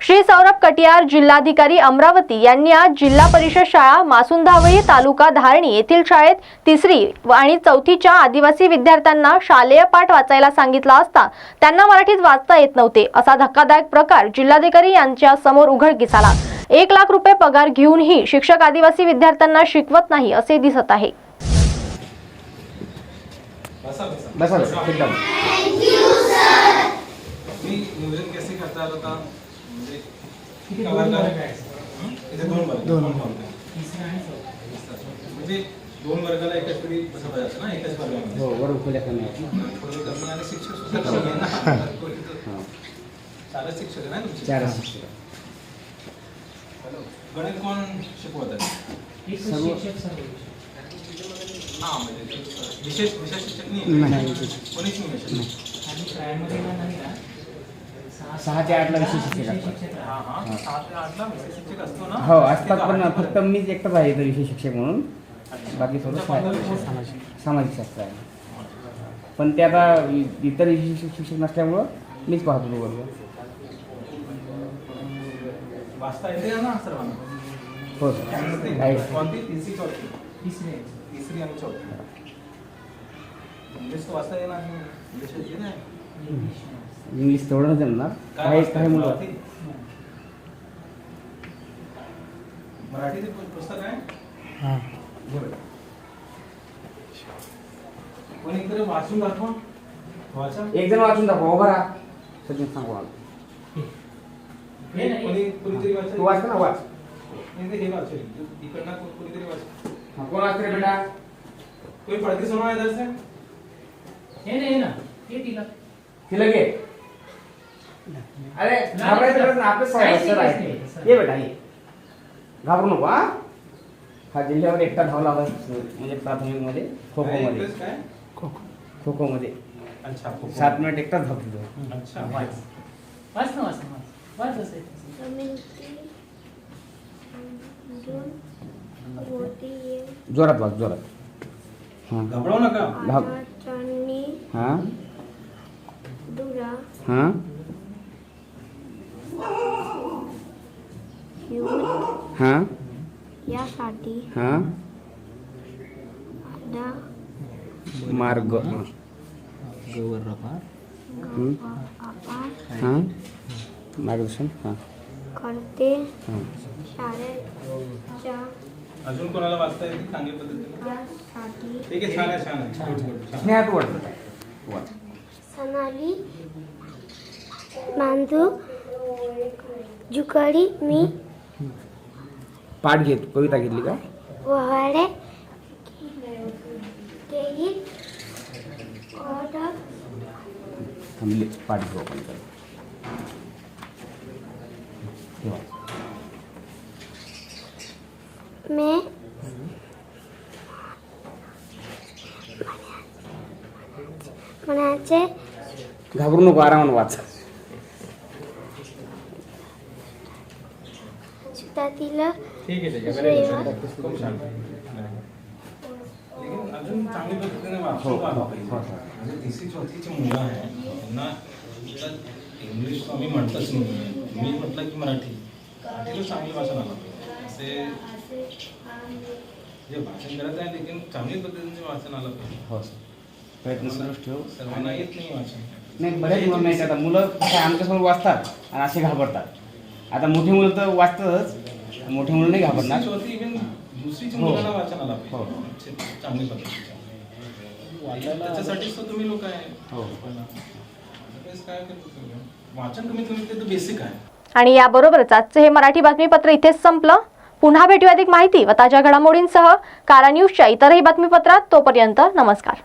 श्री सौरभ कटियार जिल्हाधिकारी अमरावती यांनी आज जिल्हा परिषद शाळा मासुंदावळी तालुका धारणी येथील शाळेत तिसरी आणि चौथीच्या आदिवासी विद्यार्थ्यांना शालेय पाठ वाचायला सांगितला असता त्यांना मराठीत वाचता येत नव्हते असा धक्कादायक प्रकार जिल्हाधिकारी यांच्या समोर उघडकीस आला. एक लाख रुपये पगार घेऊनही शिक्षक आदिवासी विद्यार्थ्यांना शिकवत नाही असे दिसत आहे. बसा बसा बसा. बसा एकदम मी नियोजन कैसे करता होता म्हणजे किती वर्ग आहे हं? इथे दोन वर्ग दोन वर्ग. म्हणजे दोन वर्गाला एकाच वेळी बसं पाहिजे ना? एकाच वर्गामध्ये. हो कमी आहेत शिक्षक सुद्धा हां. चारच शिक्षक आहे ना तुमचे? चार शिक्षक गणित कोण शिकवत आहे? सर्व हा म्हणजे विशेष विशेष शिक्षक नाही नाही कोणीच नाही विशेष सहा ते आठला विषय शिक्षक असतात हा हा सहा ते आठला विशेष शिक्षक असतो ना? हो असतात पण फक्त मीच एकटाच आहे इथं विषय शिक्षक म्हणून. बाकी थोडं सामाजिक शास्त्र आहे. पण ते आता इतर विषय शिक्षक शिक्षक नसल्यामुळं मीच पाहतो तो वर्ग वाचता येते ना सर्वांना? हो सर कोणती? तिसरी चौथी? तिसरी आणि चौथी. इंग्लिश वाचता येणार नाही. इंग्लिश इंग्लिश तेवढं जमणार. काही येतं? मुलं मराठी? पुस्तक आहे? बेटा. कोणी इकडे वाचून दाखवा. वाचा. एक जण वाचून दाखवा उभा राहा. सचिन सांगू कोणी वाचा तू वाच ना वाच. हे वाचेल. इकडनं कोणीतरी वाच हा, कोण वाचते रे बेटा? कोई पढ़ती सुना है इधर से हे नाही ना हे तिला. तिला घे अरे घाबरायचं आपलं साहेब सर. ये बेटा ये घाबरू नको हा हा जिल्ह्यावर एकटा धावला होता म्हणजे प्राथमिकमध्ये खो खो काय मध्ये खो खो मध्ये अच्छा खो-. सात मिनिट एकटाच धावतो तो अच्छा वाच वाच ना वाच ना वाच वाच असेल कम्युनिटी जून होती ये जोरात वाच जोरात हा घबरावू नका हा हा? हा? यासाठी हा? मार्ग. हा? मार्गदर्शन? हा. करते. हा. शाळेच्या अजून कोणाला वाचता येते चांगल्या पद्धतीने? ठीक आहे छान आहे छान आहे. सनाली मांजू जुकडी मी. पाठ घेत कविता घेतली का? वहाडे थांबले पाठ घेऊ आपण. हे वाच. में. मनाचे घाबरू नको आरामानं वाच. सुतातील ठीक आहे ठीक आहे. छान. लेकिन अजून चांगली पद्धतीने हो, वाचून हो, हो, पाहिजे. हो. आणि तिसरी चौथीची मुलं आहे त्यांना इंग्लिश आम्ही म्हणतच नाही. मी म्हटलं की मराठी. मराठीला चांगली भाषण आला. पाहिजे ते जे भाषण करत आहे लेकिन चांगली पद्धतीने वाचन आलं पाहिजे. हो प्रयत्न सुरूच ठेव. सर्वांना येत नाही वाचन. नाही बऱ्याच मुलं नाही आता. मुलं आमच्यासमोर वाचतात आणि असे घाबरतात. आता मोठी मुलं तर वाचतातच मोठी मुलं नाही घाबरणार. दुसरीच्या हो. मुलांना वाचन आला हो. पाहिजे चांगली पद्धतीच्या त्याच्यासाठीच तर तुम्ही लोक आहे. हो. त्यावेळेस काय करतो तुम्ही? वाचन कमीत कमी ते तर बेसिक आहे. आणि याबरोबरच आजचे हे मराठी बातमीपत्र इथेच संपलं. पुन्हा भेटूया अधिक माहिती व ताज्या घडामोडींसह कारा न्यूजच्या इतरही बातमीपत्रात तोपर्यंत नमस्कार.